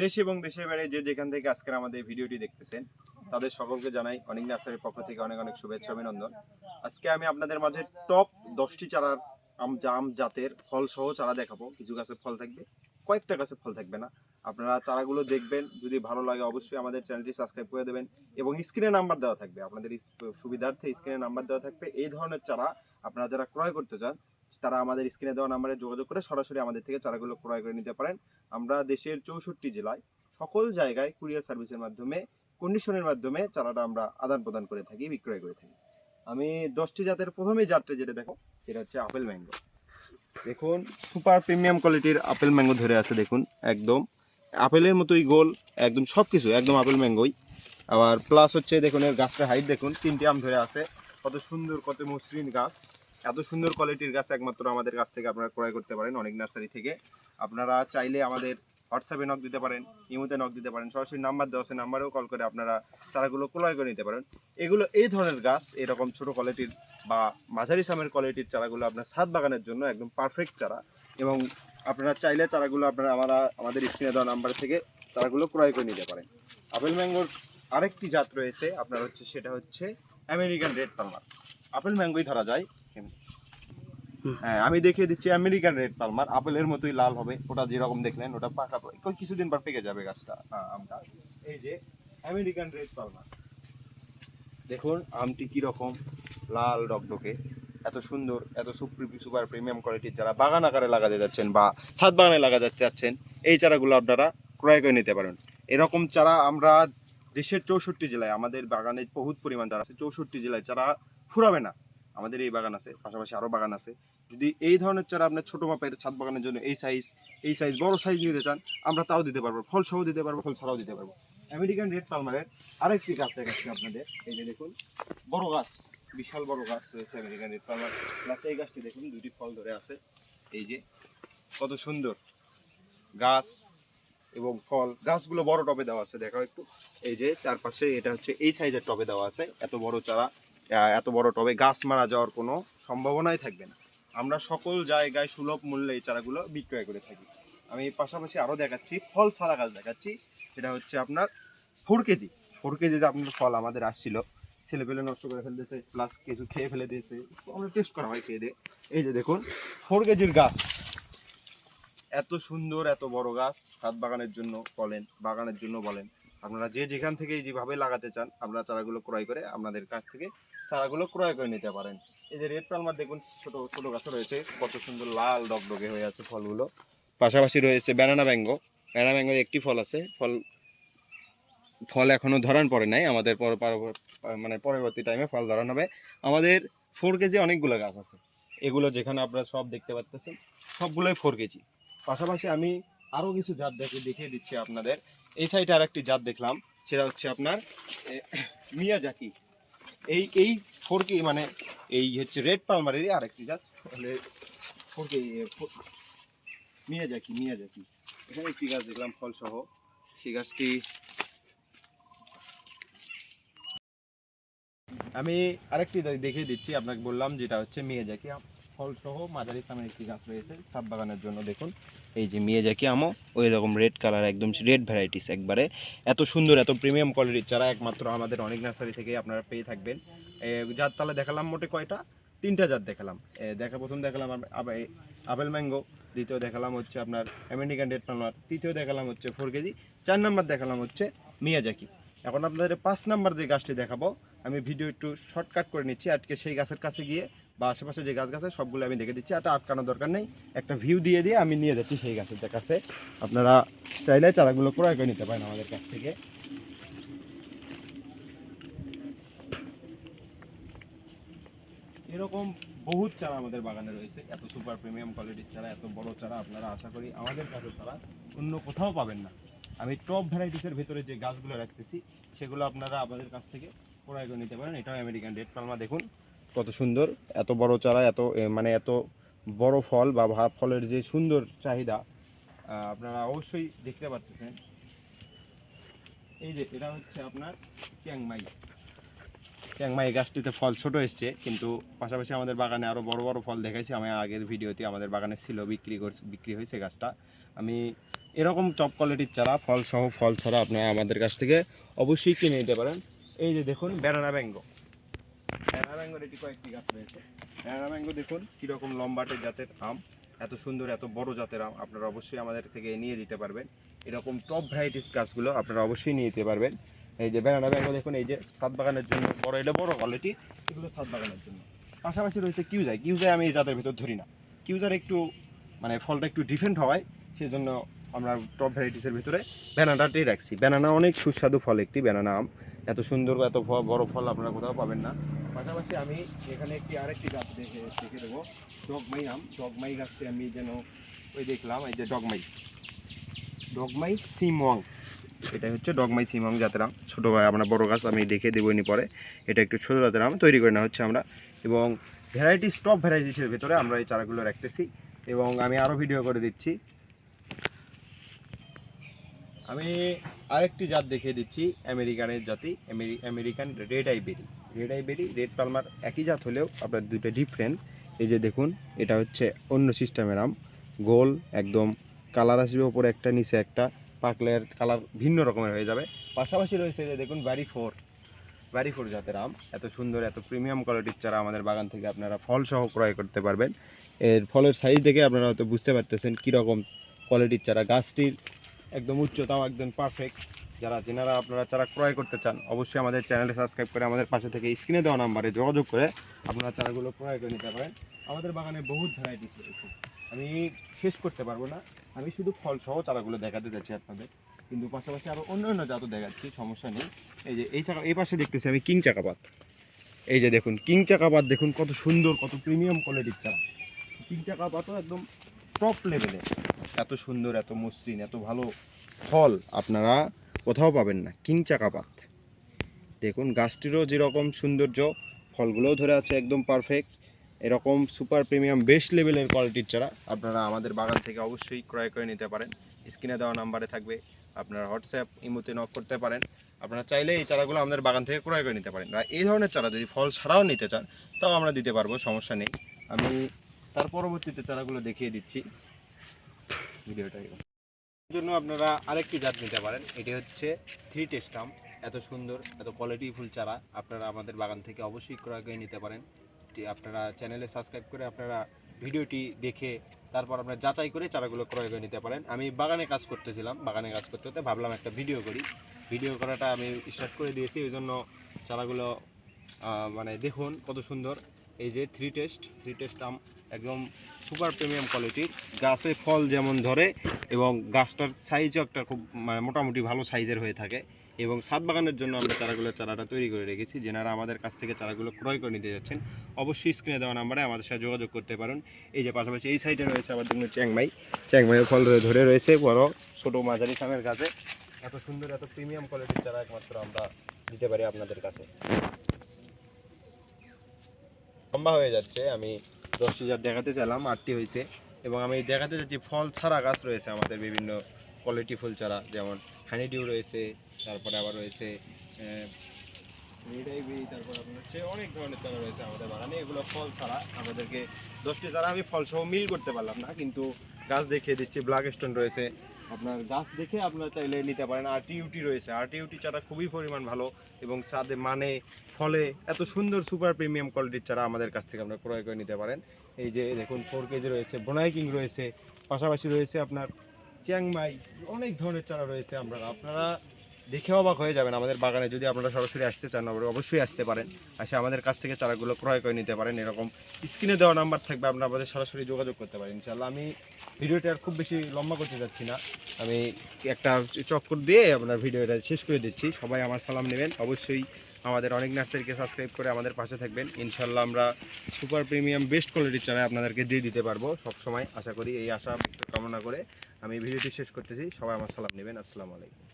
দেশ এবং দেশের বাইরে যে যেখান থেকে আজকের আমাদের ভিডিওটি দেখতেছেন, তাদের সকলকে জানাই অনেক নার্সারির পক্ষ থেকে অনেক অনেক শুভেচ্ছা, অভিনন্দন। আজকে আমি আপনাদের মাঝে টপ দশটি চারার আম জাম জাতের ফল সহ চারা দেখাবো। কিছু গাছে ফল থাকবে, কয়েকটা গাছে ফল থাকবে না। আপনারা চারাগুলো দেখবেন, যদি ভালো লাগে অবশ্যই আমাদের চ্যানেলটি সাবস্ক্রাইব করে দেবেন এবং স্ক্রিনে নাম্বার দেওয়া থাকবে। আপনাদের সুবিধার্থে স্ক্রিনে নাম্বার দেওয়া থাকবে। এই ধরনের চারা আপনারা যারা ক্রয় করতে চান তারা আমাদের স্ক্রিনে দেওয়া নাম্বারে যোগাযোগ করে সরাসরি আমাদের থেকে চারাগুলো ক্রয় করে নিতে পারেন। আমরা দেশের চৌষট্টি জেলায় সকল জায়গায় কুরিয়ার সার্ভিসের মাধ্যমে কন্ডিশনের মাধ্যমে চারাটা আমরা আদান প্রদান করে থাকি, বিক্রয় করে থাকি। আমি দশটি জাতের প্রথমেই জাতটা যেটা দেখো এটা হচ্ছে আপেল ম্যাঙ্গো দেখুন সুপার প্রিমিয়াম কোয়ালিটির আপেল ম্যাঙ্গো ধরে আছে, দেখুন, একদম। আপেলের মতোই গোল, একদম সব কিছু একদম আপেল ম্যাঙ্গোই আবার প্লাস হচ্ছে, দেখুন, এর গাছটা হাইট দেখুন, তিনটি আম ধরে আছে। কত সুন্দর, কত মসৃণ গাছ। এত সুন্দর কোয়ালিটির গাছ একমাত্র আমাদের কাছ থেকে আপনারা ক্রয় করতে পারেন, অনেক নার্সারি থেকে। আপনারা চাইলে আমাদের হোয়াটসঅ্যাপে নক দিতে পারেন ইমোতে নক দিতে পারেন, সরাসরি নাম্বার দেওয়া আছে নাম্বারেও কল করে আপনারা চারাগুলো ক্রয় করে নিতে পারেন। এগুলো এই ধরনের গাছ, এরকম ছোট কোয়ালিটির বা মাঝারি সামের কোয়ালিটির চারাগুলো আপনার ছাদ বাগানের জন্য একদম পারফেক্ট চারা এবং আপনারা চাইলে চারাগুলো আপনারা আমরা, আমাদের স্ক্রিনে দেওয়া নাম্বার থেকে চারাগুলো ক্রয় করে নিতে পারেন। আপেল ম্যাঙ্গোর আরেকটি জাত রয়েছে, আপনার হচ্ছে, সেটা হচ্ছে আমেরিকান রেড পালমার আপেল ম্যাঙ্গোই ধরা যায় হ্যাঁ আমি দেখিয়ে দিচ্ছি আমেরিকান রেড পালমার। আপেলের মতোই লাল হবে। ওটা যেরকম দেখলেন ওটা পাকা কিছুদিন পর পেকে যাবে গাছটা আমটা। এই যে আমেরিকান রেড পালমার। দেখুন আমটি কি রকম লাল ডকডকে। এত সুন্দর এত সুপ্রি সুপার প্রিমিয়াম কোয়ালিটির যারা বাগান আকারে লাগাতে যাচ্ছেন বা ছাদ বাগানে লাগাতে চাচ্ছেন এই চারাগুলো আপনারা ক্রয় করে নিতে পারেন। এরকম চারা আমরা দেশের চৌষট্টি জেলায় আমাদের বাগানে বহুত পরিমাণ চারা আছে চৌষট্টি জেলায় চারা ফুরাবে না। আমাদের এই বাগান আছে, পাশাপাশি আরও বাগান আছে। যদি এই ধরনের চারা আপনার ছোটো মাপের ছাদ বাগানের জন্য এই সাইজ এই সাইজ বড় সাইজ নিতে চান, আমরা তাও দিতে পারব ফল সহ দিতে পারব, ফল ছাড়াও দিতে পারব। আমেরিকান রেড পালমারের আরেকটি গাছ দেখাচ্ছি আপনাদের, এই যে দেখুন, বড় গাছ, বিশাল বড় গাছ রয়েছে আমেরিকান রেড পালমার প্লাস এই গাছটি দেখুন, দুটি ফল ধরে আছে। এই যে, কত সুন্দর গাছ এবং ফল। গাছগুলো বড় টবে দেওয়া আছে, দেখাও একটু। এই যে, চারপাশে এটা হচ্ছে এই সাইজের টবে দেওয়া আছে, এত বড় চারা। এত বড় টবে গাছ মারা যাওয়ার কোনো সম্ভাবনাই থাকবে না। আমরা সকল জায়গায় সুলভ মূল্যে এই চারাগুলো বিক্রয় করে থাকি। আমি পাশাপাশি আরও দেখাচ্ছি, ফল ছাড়া গাছ দেখাচ্ছি। সেটা হচ্ছে আপনার ফোর কেজি। ফোর কেজিতে আপনার ফল আমাদের আসছিল, ছেলে পেলে নষ্ট করে ফেলতেছে প্লাস কিছু খেয়ে ফেলে দিয়েছে। আমরা টেস্ট করা হয় খেয়ে দিয়ে এই যে দেখুন ফোর কেজির গাছ। এত সুন্দর, এত বড় গাছ। ছাদ বাগানের জন্য বলেন, বাগানের জন্য বলেন। আপনারা যে যেখান থেকে যেভাবে লাগাতে চান, আপনারা চারাগুলো ক্রয় করে আপনাদের কাছ থেকে চারাগুলো ক্রয় করে নিতে পারেন। এই যে রেড পালমার দেখুন ছোট ছোট গাছ রয়েছে। কত সুন্দর লাল ডগডগে হয়ে আছে ফলগুলো। পাশাপাশি রয়েছে ব্যানানা ব্যাঙ্গো ব্যানানা ব্যাঙ্গো একটি ফল আছে। ফল ফল এখনও ধরান পড়ে নাই। আমাদের মানে পরবর্তী টাইমে ফল ধরান হবে। আমাদের ফোর কেজি অনেকগুলো গাছ আছে। এগুলো যেখানে আপনারা সব দেখতে পাচ্ছেন সবগুলোই ফোর কেজি। পাশাপাশি আমি আরও কিছু জাত দেখে দেখিয়ে দিচ্ছি আপনাদের। এই সাইডে আর একটি জাত দেখলাম। সেটা হচ্ছে আপনার এ, মিয়াজাকি। এই এই ফোর কে মানে এই হচ্ছে রেড পালমারেরই আর একটি জাত। তাহলে ফোর যাকি মিয়া যাকি এখানে একটি গাছ দেখলাম ফল সহ সেই গাছটি আমি আরেকটি দেখিয়ে দিচ্ছি, আপনাকে বললাম যেটা হচ্ছে মিয়াজাকি আম। ফল সহ মাঝারি সামনে একটি গাছ রয়েছে। ছাদ বাগানের জন্য দেখুন, এই যে মিয়াজাকি আমও, ওই রকম রেড কালার একদম রেড ভ্যারাইটিস একবারে। এত সুন্দর, এত প্রিমিয়াম কোয়ালিটির চারা একমাত্র আমাদের অনেক নার্সারি থেকে আপনারা পেয়ে থাকবেন। জাত তাহলে দেখালাম মোটে কয়টা? তিনটা জাত দেখালাম। দেখা, প্রথম দেখালাম আপেল ম্যাঙ্গো দ্বিতীয় দেখালাম হচ্ছে আপনার আমেরিকান রেড পালমার তৃতীয় দেখালাম হচ্ছে ফোর কেজি, চার নাম্বার দেখালাম হচ্ছে মিয়াজাকি এখন আপনাদের পাঁচ নাম্বার যে গাছটি দেখাবো, আমি ভিডিও একটু শর্টকাট করে নিচ্ছি। আজকে সেই গাছের কাছে গিয়ে বা আশেপাশে যে গাছ গাছ সবগুলো আমি দেখে দিচ্ছি। এটা আটকানোর দরকার নেই। একটা ভিউ দিয়ে দিয়ে আমি নিয়ে যাচ্ছি সেই গাছের কাছে। আপনারা চাইলে চারাগুলো ক্রয় করে নিতে পারেন আমাদের কাছ থেকে। এরকম বহুত চারা আমাদের বাগানে রয়েছে। এত সুপার প্রিমিয়াম কোয়ালিটির চারা, এত বড় চারা আপনারা আশা করি আমাদের কাছে ছাড়া অন্য কোথাও পাবেন না। আমি টপ ভ্যারাইটিসের ভেতরে যে গাছগুলো রাখতেছি, সেগুলো আপনারা আমাদের কাছ থেকে ক্রয় করে নিতে পারেন। এটাও আমেরিকান রেড পালমা দেখুন। কত সুন্দর, এত বড় চারা, এত মানে এত বড় ফল বা ফলের যে সুন্দর চাহিদা আপনারা অবশ্যই দেখতে পাচ্ছেন এই যে, এটা হচ্ছে আপনার চ্যাংমাই। চ্যাংমাই গাছটিতে ফল ছোট এসছে, কিন্তু পাশাপাশি আমাদের বাগানে আরও বড় বড় ফল দেখাইছি। আমি আগের ভিডিওতে আমাদের বাগানে ছিল, বিক্রি করছি, বিক্রি হয়েছে গাছটা। আমি এরকম টপ কোয়ালিটির চারা ফল সহ ফল ছাড়া আপনারা আমাদের কাছ থেকে অবশ্যই কিনে নিতে পারেন। এই যে দেখুন, ব্যানানা ব্যাঙ্গো ব্যাঙ্গোর এটি কয়েকটি গাছ রয়েছে। ব্যানানা ব্যাঙ্গো দেখুন, কীরকম লম্বাটে জাতের আম, এত সুন্দর, এত বড় জাতের আম আপনারা অবশ্যই আমাদের থেকে নিয়ে দিতে পারবেন। এরকম টপ ভ্যারাইটিস গাছগুলো আপনারা অবশ্যই নিয়ে দিতে পারবেন। এই যে ব্যানানা ব্যাঙ্গো দেখুন, এই যে সাত বাগানের জন্য বড়, এটা বড় কোয়ালিটি এগুলো সাত বাগানের জন্য। পাশাপাশি রয়েছে কিউজাই। কিউজাই আমি এই জাতের ভিতর ধরি না। কিউজার একটু মানে ফলটা একটু ডিফেন্ট হওয়ায়, সেজন্য আমরা টপ ভ্যারাইটিসের ভিতরে ব্যানানাটাই রাখছি। ব্যানানা অনেক সুস্বাদু ফল একটি ব্যানানা আম। এত সুন্দর এত বড় ফল আপনারা কোথাও পাবেন না। পাশাপাশি আমি এখানে একটি আরেকটি গাছ দেখে দেখে দেবো। ডগমাই আম, ডগমাই গাছটি আমি যেন ওই দেখলাম, এই যে ডগমাই। ডগমাই সিমং এটা হচ্ছে ডগমাই সিমং জাতের আম। ছোটো ভাই আপনার বড় গাছ আমি দেখে দেবো নি পরে। এটা একটু ছোটো জাতের আম, তৈরি করে হচ্ছে আমরা। এবং ভ্যারাইটি স্টপ ভ্যারাইটিসের ভেতরে আমরা এই চারাগুলো রাখতেছি। এবং আমি আরও ভিডিও করে দিচ্ছি। আমি আরেকটি জাত দেখিয়ে দিচ্ছি আমেরিকানের জাতি আমেরি- American red আইবেরি red আইবেরি red Palmer একই জাত হলেও আপনার দুইটা ডিফারেন্ট এই যে দেখুন, এটা হচ্ছে অন্য সিস্টেমের আম। গোল, একদম কালার আসবে ওপরে একটা, নিচে একটা। পাকলের কালার ভিন্ন রকমের হয়ে যাবে। পাশাপাশি রয়েছে যে দেখুন ব্যারি ফোর ব্যারি ফোর জাতের আম। এত সুন্দর, এত প্রিমিয়াম কোয়ালিটির চারা আমাদের বাগান থেকে আপনারা ফল সহ ক্রয় করতে পারবেন। এর ফলের সাইজ দেখে আপনারা হয়তো বুঝতে পারতেছেন কীরকম কোয়ালিটির চারা। গাছটির একদম উচ্চতাও একদম পারফেক্ট যারা, যেনারা আপনারা চারা ক্রয় করতে চান, অবশ্যই আমাদের চ্যানেলে সাবস্ক্রাইব করে আমাদের পাশে থেকে স্ক্রিনে দেওয়া নাম্বারে যোগাযোগ করে আপনারা চারাগুলো ক্রয় করে নিতে পারেন। আমাদের বাগানে বহুত ভ্যারাইটিস রয়েছে। আমি শেষ করতে পারব না। আমি শুধু ফল সহ চারাগুলো দেখাতে যাচ্ছি আপনাদের। কিন্তু পাশাপাশি আরও অন্য অন্য জাতও দেখাচ্ছি, সমস্যা নেই। এই যে, এই চাকা এই পাশে দেখতেছি আমি কিং চাকাপাত। এই যে দেখুন, কিং চাকাপাত দেখুন, কত সুন্দর, কত প্রিমিয়াম কোয়ালিটির চারা। কিং চাকাপাতও একদম টপ লেভেলে এত সুন্দর, এত মসৃণ, এত ভালো ফল আপনারা কোথাও পাবেন না কিং চাকাপাত দেখুন, গাছটিরও যেরকম সৌন্দর্য, ফলগুলোও ধরে আছে একদম পারফেক্ট এরকম সুপার প্রিমিয়াম বেস্ট লেভেলের কোয়ালিটির চারা আপনারা আমাদের বাগান থেকে অবশ্যই ক্রয় করে নিতে পারেন। স্ক্রিনে দেওয়া নাম্বারে থাকবে, আপনারা হোয়াটসঅ্যাপ, ইমোতে নক করতে পারেন। আপনারা চাইলে এই চারাগুলো আমাদের বাগান থেকে ক্রয় করে নিতে পারেন। আর এই ধরনের চারা যদি ফল ছাড়াও নিতে চান, তাও আমরা দিতে পারব, সমস্যা নেই। আমি তার পরবর্তীতে চারাগুলো দেখিয়ে দিচ্ছি। ভিডিওটা জন্য আপনারা আরেকটি জাত নিতে পারেন। এটি হচ্ছে থ্রি টেস্টাম এত সুন্দর, এত কোয়ালিটি ফুল চারা। আপনারা আমাদের বাগান থেকে অবশ্যই ক্রয় করে নিতে পারেন। আপনারা চ্যানেলে সাবস্ক্রাইব করে আপনারা ভিডিওটি দেখে তারপর আপনারা যাচাই করে চারাগুলো ক্রয় করে নিতে পারেন। আমি বাগানে কাজ করতেছিলাম, বাগানে কাজ করতে করতে ভাবলাম একটা ভিডিও করি। ভিডিও করাটা আমি স্টার্ট করে দিয়েছি। ওই জন্য চারাগুলো মানে দেখুন কত সুন্দর। এই যে থ্রি টেস্ট থ্রি টেস্ট আম একদম সুপার প্রিমিয়াম কোয়ালিটির গাছে ফল যেমন ধরে এবং গাছটার সাইজও একটা খুব মানে মোটামুটি ভালো সাইজের হয়ে থাকে। এবং সাত বাগানের জন্য আমরা চারাগুলো, চারাটা তৈরি করে রেখেছি। যেনারা আমাদের কাছ থেকে চারাগুলো ক্রয় করে নিতে যাচ্ছেন, অবশ্যই স্ক্রিনে দেওয়া নাম্বারে আমাদের সাথে যোগাযোগ করতে পারেন। এই যে পাশাপাশি এই সাইডে রয়েছে আবার দেখুন চ্যাংমাই। চ্যাংমাইয়ের ফল ধরে রয়েছে, বড়, ছোটো মাঝারি সামের গাছে। এত সুন্দর, এত প্রিমিয়াম কোয়ালিটির চারা একমাত্র আমরা দিতে পারি আপনাদের কাছে। লম্বা হয়ে যাচ্ছে, আমি দশটি জাত দেখাতে চাইলাম, আটটি হয়েছে। এবং আমি দেখাতে যাচ্ছি ফল ছাড়া গাছ রয়েছে আমাদের বিভিন্ন কোয়ালিটি ফুল চারা যেমন হানিডিউ রয়েছে, তারপরে আবার রয়েছে তারপর আপনার হচ্ছে অনেক ধরনের চারা রয়েছে আমাদের বাগানে, এগুলো ফল ছাড়া আমাদেরকে দশটি চারা আমি ফল সহ মিল করতে পারলাম না, কিন্তু গাছ দেখিয়ে দিচ্ছি ব্ল্যাক স্টোন রয়েছে আপনার গাছ দেখে আপনারা চাইলে নিতে পারেন। আর টিউটি রয়েছে। আর টিউটি চারা খুবই পরিমাণ ভালো এবং চাঁদে মানে ফলে এত সুন্দর সুপার প্রিমিয়াম কোয়ালিটির চারা আমাদের কাছ থেকে আপনারা ক্রয় করে নিতে পারেন। এই যে, দেখুন ফোর কেজি রয়েছে বোনাইকিং রয়েছে, পাশাপাশি রয়েছে আপনার চ্যাংমাই অনেক ধরনের চারা রয়েছে আপনারা আপনারা দেখে অবাক হয়ে যাবেন আমাদের বাগানে যদি আপনারা সরাসরি আসতে চান অবশ্যই আসতে পারেন। আসে আমাদের কাছ থেকে চারাগুলো ক্রয় করে নিতে পারেন। এরকম স্ক্রিনে দেওয়া নাম্বার থাকবে, আপনারা আমাদের সরাসরি যোগাযোগ করতে পারেন। ইনশাল্লাহ আমি ভিডিওটা আর খুব বেশি লম্বা করতে যাচ্ছি না। আমি একটা চক্কর দিয়ে আপনার ভিডিওটা শেষ করে দিচ্ছি। সবাই আমার সালাম নেবেন। অবশ্যই আমাদের অনেক নার্সারিকে সাবস্ক্রাইব করে আমাদের পাশে থাকবেন। ইনশাল্লাহ আমরা সুপার প্রিমিয়াম বেস্ট কোয়ালিটির চারা আপনাদেরকে দিয়ে দিতে পারব সব সময় আশা করি এই আশা, কামনা করে আমি ভিডিওটি শেষ করতেছি। সবাই আমার সালাম নেবেন। আসসালামু আলাইকুম।